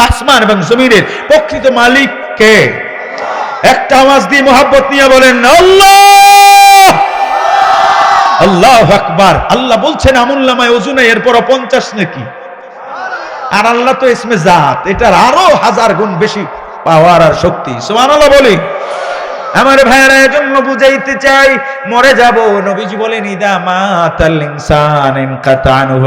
আসমান এবং জমিনের প্রকৃত মালিক কে? একটা আওয়াজ দিয়ে মোহাব্বত নিয়ে বলেন, আল্লাহ! আল্লাহ আকবার। আল্লাহ বলছেন, আমুল্লামায় ওজুনে এরপর পঞ্চাশ নাকি? আর আল্লাহ তো জাত, এটার আরও হাজার গুণ বেশি পাওয়ার আর শক্তি। সুবহানাল্লাহ বলি। আমার ভাইয়েরা, এজন্য বুঝাইতে চাই মরে যাব, নবীজি বলেন, ইদা মাতাল ইনসান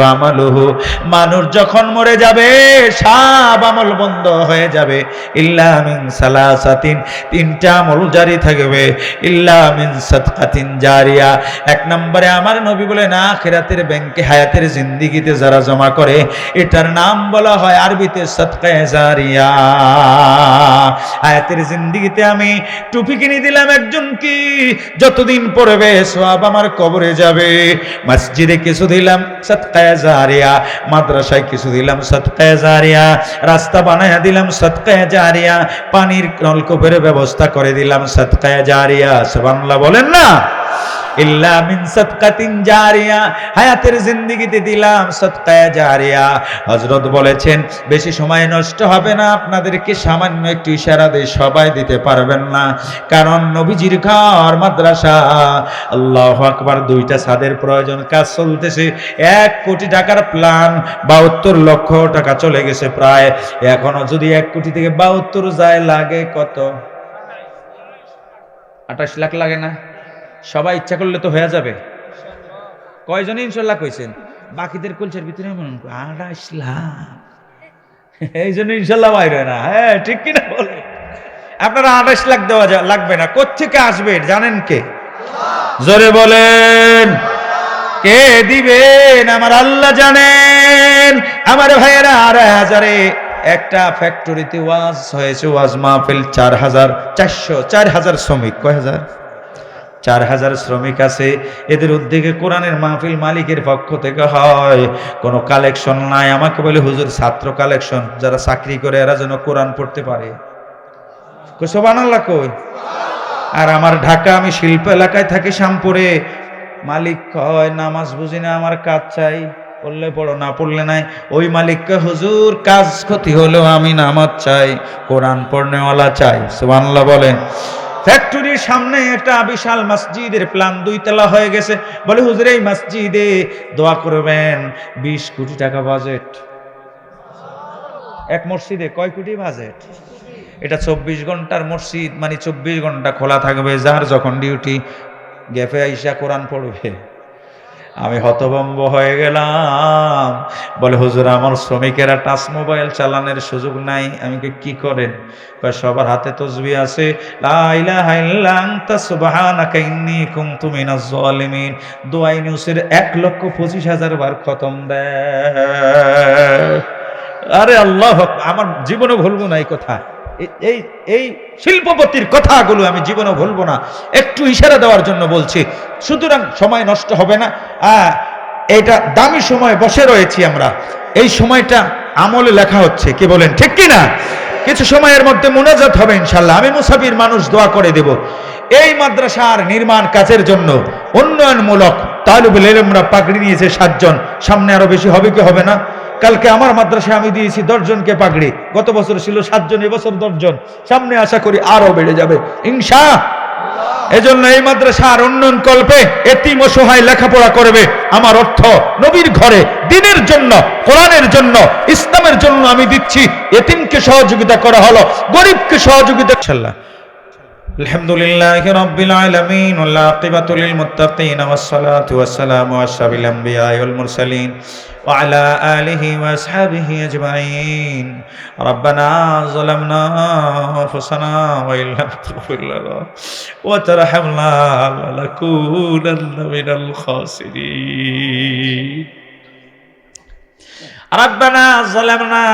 আমালুহু। মানুষ যখন মরে যাবে, সব আমল বন্ধ হয়ে যাবে। ইল্লা মিন সালাসাতিন। তিনটা আমল জারি থাকবে। ইল্লা মিন সাদকাতিন জারিয়া। এক নম্বরে আমার নবী বলেন, আখিরাতের ব্যাংকে হায়াতের জিন্দিগিতে যারা জমা করে, এটার নাম বলা হয় আরবিতে সদকায়ে জারিয়া। হায়াতের জিন্দিগিতে আমি টুপি কিনে দিলাম একজন কি? যতদিন পড়বে সব আমার কবরে যাবে। মসজিদে কিছু দিলাম, সৎকায় জারিয়া। মাদ্রাসায় কিছু দিলাম, সৎকায় জারিয়া। রাস্তা বানায় দিলাম, সৎকায় জারিয়া। পানির নলকূপের ব্যবস্থা করে দিলাম, সৎকায় জারিয়া। সুবহানাল্লাহ, বলেন না? ইল্লা মিন সাদকাতিন জারিয়া। হায়াতের জিন্দেগিতে দিলাম সাদকায়ে জারিয়া। হযরত বলেছেন, বেশি সময় নষ্ট হবে না, আপনাদেরকে সামান্য একটু ইশারা দিয়ে সবাই দিতে পারবেন না। কারণ নবীজির ঘর, মাদ্রাসা, আল্লাহু আকবার, দুইটা ছাদের প্রয়োজন, কাজ চলতেছে। এক কোটি টাকার প্ল্যান, বাহাত্তর লক্ষ টাকা চলে গেছে প্রায়। এখনও যদি এক কোটি থেকে বাহাত্তর যায়, লাগে কত? আঠাশ লাখ লাগে না? সবাই ইচ্ছা করলে তো হয়ে যাবে। কয়জনে ইনশাল্লাহ কইছেন বাকিদের কুলছের ভিতরে মনে হয়, আড়াইশ লাখ এই জন্য ইনশাল্লাহ বাইরে না। হ্যাঁ ঠিক কিনা বলে আপনারা আড়াইশ লাখ দেওয়া লাগবে না। কোথেকে আসবে জানেন কে? জোরে বলেন। কে দিবেন? আমার আল্লাহ জানেন। আমার ভাইয়েরা আড়াই হাজারে একটা ফ্যাক্টরিতে ওয়াজ হয়েছে ওয়াজ মাহফিল চার হাজার চারশো চার হাজার শ্রমিক। কয় হাজার? চার হাজার শ্রমিক আছে। এদের উদ্যোগে কোরআনের মাহফিল মালিকের পক্ষ থেকে হয়। কোনো কালেকশন নাই। আমাকে বলে, হুজুর, ছাত্র কালেকশন। যারা চাকরি করে, এরা যেন কোরআন পড়তে পারে। আল্লাহ কই? আর আমার ঢাকা, আমি শিল্প এলাকায় থাকি শ্যামপুরে। মালিক কয়, নামাজ বুঝি না, আমার কাজ চাই। পড়লে পড়ো, না পড়লে নাই। ওই মালিককে হুজুর, কাজ ক্ষতি হলেও আমি নামাজ চাই, কোরআন পড়নেওয়ালা চাই। সুবহানাল্লাহ বলেন। ফ্যাক্টরির সামনে একটা বিশাল মসজিদের প্ল্যান দুই তলা হয়ে গেছে। বলে, হুজুর, এই মসজিদে দোয়া করবেন বিশ কোটি টাকা বাজেট। এক মসজিদে কয় কোটি বাজেট? এটা চব্বিশ ঘণ্টার মসজিদ মানে চব্বিশ ঘণ্টা খোলা থাকবে, যার যখন ডিউটি, গ্যাপে আইসা কোরআন পড়বে। আমি হতভম্ব হয়ে গেলাম। বলে, হুজুর, আমার শ্রমিকেরা টাচ মোবাইল চালানোর সুযোগ নাই, আমি কি করেন? সবার হাতে তসবি আছে। দোয়াই নিউজের এক লক্ষ পঁচিশ হাজার বার খতম দেয় আরে আল্লাহ, আমার জীবনে ভুলবো না এই কথা। এই এই শিল্পপতির কথাগুলো আমি জীবনে ভুলবো না। একটু ইশারা দেওয়ার জন্য বলছি, সুতরাং সময় নষ্ট হবে না। এটা দামি সময় বসে রয়েছি আমরা। এই সময়টা আমলে লেখা হচ্ছে, কি বলেন, ঠিক কি না? কিছু সময়ের মধ্যে মোনাজাত হবে ইনশাল্লাহ আমি মুসাফির মানুষ দোয়া করে দেব। এই মাদ্রাসার নির্মাণ কাজের জন্য উন্নয়নমূলক তালুবুল এলমরা পাগড়ি নিয়েছে সাতজন। সামনে আরও বেশি হবে কি হবে না? কালকে আমার মাদ্রাসায় আমি দিয়েছি দশজনকে পাগড়ি গত বছর ছিল সাতজন এবছর দশজন সামনে আশা করি আরো বেড়ে যাবে ইনশা এজন্য এই মাদ্রাসার উন্নয়ন কল্পে এতিম অসহায় লেখাপড়া করবে আমার অর্থ নবীর ঘরে দিনের জন্য কোরআনের জন্য ইসলামের জন্য আমি দিচ্ছি এতিমকে সহযোগিতা করা হলো গরিবকে সহযোগিতা ইনশাল্লাহ الحمد لله رب العالمين والعاقبة للمتقين والصلاة والسلام على أشرف الأنبياء والمرسلين وعلى آله وأصحابه أجمعين. ربنا ظلمنا أنفسنا وإن لم تغفر لنا وترحمنا لنكونن من الخاسرين. ربنا ظلمنا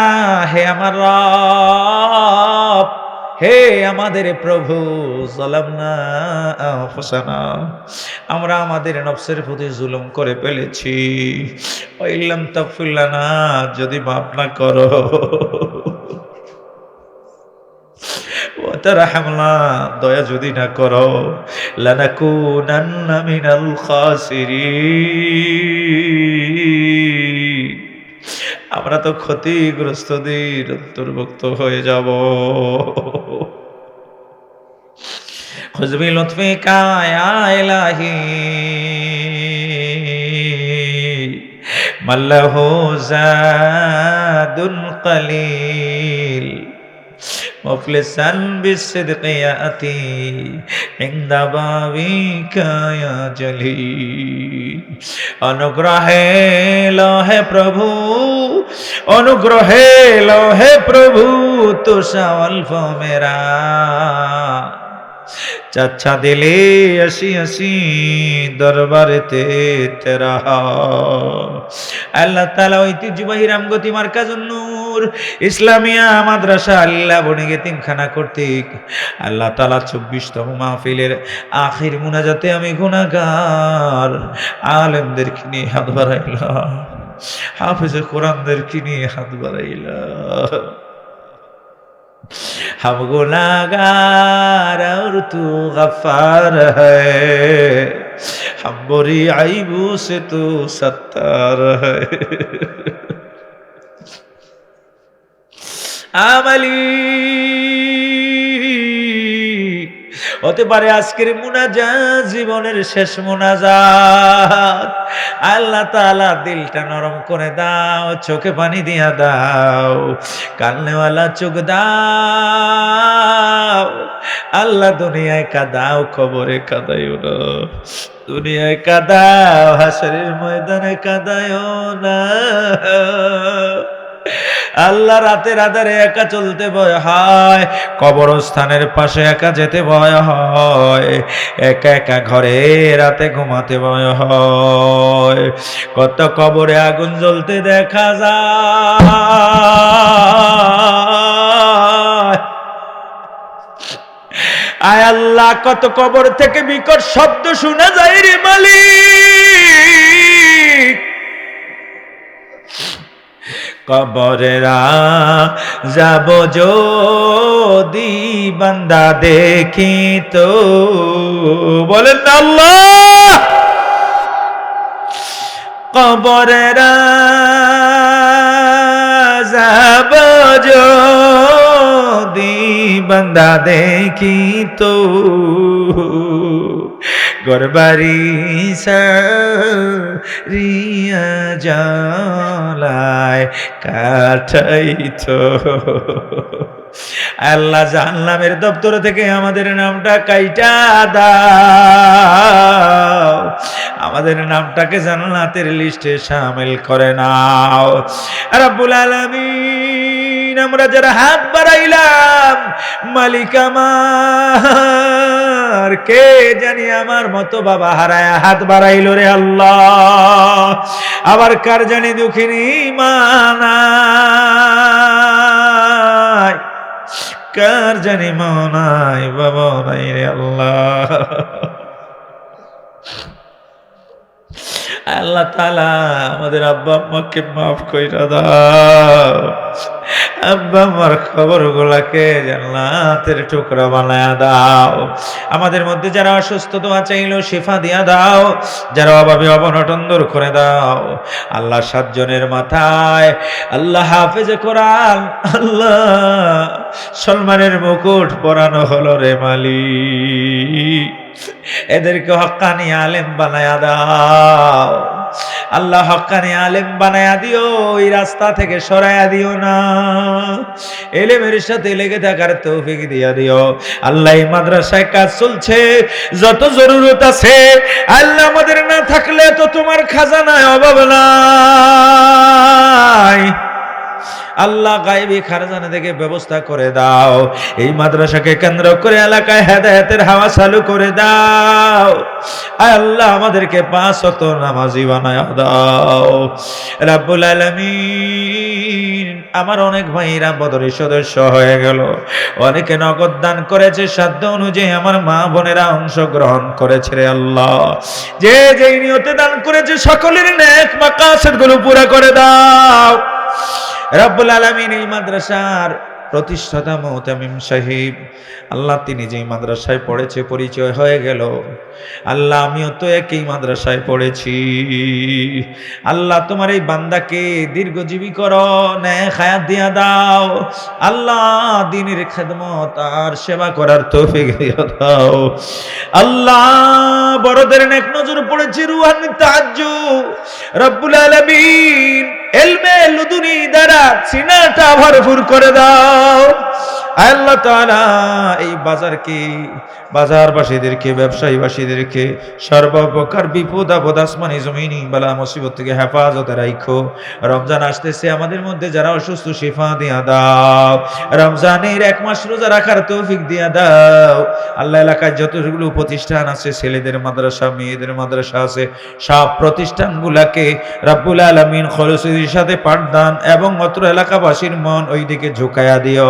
يا من رب. হে আমাদের প্রভু আমরা আমাদের নফসের প্রতি জুলুম করে ফেলেছি। ওইলাম তাফিল্লানা যদি মাফ না করো। ওয়াতারহামনা, দয়া যদি না করো। লানাকুনান্না মিনাল খাসিরিন। আমরা তো ক্ষতিগ্রস্তদের অন্তর্ভুক্ত হয়ে যাব। খুজবি লুৎফি কায়া ইলাহি মাল্লাহু জাদুন কালিল مفلسا بالصدق يأتي عند بابك يا جليل অনুগ্রহে লহে প্রভু অনুগ্রহে লহে প্রভু তো অল্প মেরা চাচ্ছা দিলে আসি আসি দরবারেতে তেরা আল্লাহ তালা ঐতিহ্যবাহী রামগতি মার্কাজুন নূর ইসলামিয়া মাদ্রাসা আল্লাহ বণিগে তিনখানা কর্তৃক। আল্লাহ তালা চব্বিশতম মাহফিলের আখির মুনাজাতে আমি গুণাগার আলেমদেরকে নিয়ে হাত বাড়াইলাম? হাফিজ কোরআনদেরকে নিয়ে হাত বাড়াইলাম? हम गुनागार और तू गफ्फार है हम बुरी आईबू से तू सत्तार है आमली হতে পারে আজকের মুনাজাত, জীবনের শেষ মুনাজাত। আল্লাহ তাআলা দিলটা নরম করে দাও, চোখে পানি দিয়া দাও কান্নেওয়ালা চোখ দাও। আল্লাহ দুনিয়ায় কাদাও খবরে কাদাইও না। দুনিয়ায় কাদাও, হাসরের ময়দানে কাদায়ও না। আল্লাহ রাতের আধারে একা চলতে ভয় হয়, কবরস্থানের পাশে একা যেতে ভয় হয়, একা একা ঘরে রাতে ঘুমাতে ভয় হয়। কত কবরে আগুন জ্বলতে দেখা যায়। আয় আল্লাহ, কত কবর থেকে বিকট শব্দ শোনা যায় রে মালিক। কবরেরা যাব যদি বান্দা দেখি তো। বলেন আল্লাহ! কবরেরা যাব যদি বান্দা দেখি তো। গরবারি রিয়া জালায় কাঠাই তো। আল্লাহ জাহান্নামের দপ্তর থেকে আমাদের নামটা কাইটা দাও। আমাদের নামটাকে জান্নাতের লিস্টে সামিল করে নাও। রাব্বুল আলামিন। আমরা যারা হাত বাড়াইলাম, মালিক আমার, কে জানি আমার মতো বাবা হারায় হাত বাড়াইল রে আল্লাহ। আবার কার জানি দুঃখিনী মানায় কার জানি মনাই বাবা নাই রে আল্লাহ। আল্লাহ তালা আমাদের আব্বা আম্মাকে মাফ কইরা দাও। আব্বা, আমার খবর গুলাকে জান্নাতের টুকরা বানায়া দাও? আমাদের মধ্যে যারা অসুস্থ, দোয়া চাইলো শিফা দিয়া দাও। যারা অভাবে অবনটন দূর করে দাও। আল্লাহ সাতজনের মাথায়, আল্লাহ হাফেজ কোরআন, আল্লাহ সলমানের মুকুট পরানো হলো রে মালিক। এদেরকে হক্কানি আলেম বানায়া দাও। আল্লাহ হকানে আলেম বানায়া দিও, ওই রাস্তা থেকে সরায়া দিও না। এলেমের সাথে লেগে থাকার তৌফিক দিয়া দিও। আল্লাহ এই মাদ্রাসায় কাজ চলছে, যত জরুরত আছে, আল্লাহ আমাদের না থাকলে তো তোমার খাজানায় অভাব নাই। আল্লাহ গাইবি খারজানা থেকে ব্যবস্থা করে দাও। এই মাদ্রাসাকে কেন্দ্র করে এলাকায় হেদায়েতের হাওয়া চালু করে দাও। আল্লাহ, আমাদেরকে পাঁচ শত নামাজি বানায় দাও। রাব্বুল আলামিন, আমার অনেক ভাইরা বদরের সদস্য হয়ে গেল। অনেকে নগদ দান করেছে, সাধ্য অনুযায়ী আমার মা বোনেরা অংশগ্রহণ করেছে রে আল্লাহ। যে যেই নিয়তে দান করেছে, সকলের নেক মাকাসেরগুলো পুরা করে দাও। রব্বুল আলমিন এই মাদ্রাসার প্রতিষ্ঠাতা মোহতামিম সাহিব, আল্লাহ তিনি যেই মাদ্রাসায় পড়েছে পরিচয় হয়ে গেল। আল্লাহ আমিও তো একই মাদ্রাসায় পড়েছি। আল্লাহ তোমার এই বান্দাকে দীর্ঘজীবী করো খায়াত দিয়া দাও। আল্লাহ দিনের খেদমত আর সেবা করার তৌফিক দিয়া দাও। আল্লাহ বড়দের এক নজর পড়েছে রুহানি তাজ্জু রব্বুল আলামিন এলমে লুদুনি দ্বারা চিনাটা ভরপুর করে দাও। আল্লাহ তাআলা, এই বাজারকে, বাজারবাসীদেরকে, ব্যবসায়ীবাসীদেরকে সর্বপ্রকার বিপদ, আপদ, আসমানি, জমিনি, বালা, মুসিবত থেকে হেফাজতে রাখো রমজান আসতেছে আমাদের মধ্যে, যারা অসুস্থ, শিফা দিয়া দাও। রমজানের এক মাস রোজা রাখার তৌফিক দিয়া দাও। আল্লাহ এলাকায় যতগুলো প্রতিষ্ঠান আছে, ছেলেদের মাদ্রাসা, মেয়েদের মাদ্রাসা আছে, সব প্রতিষ্ঠানগুলাকে রাব্বুল আলামিন খলসির সাথে পাঠদান এবং অত্র এলাকাবাসীর মন ওই দিকে ঝুঁকায়া দিও।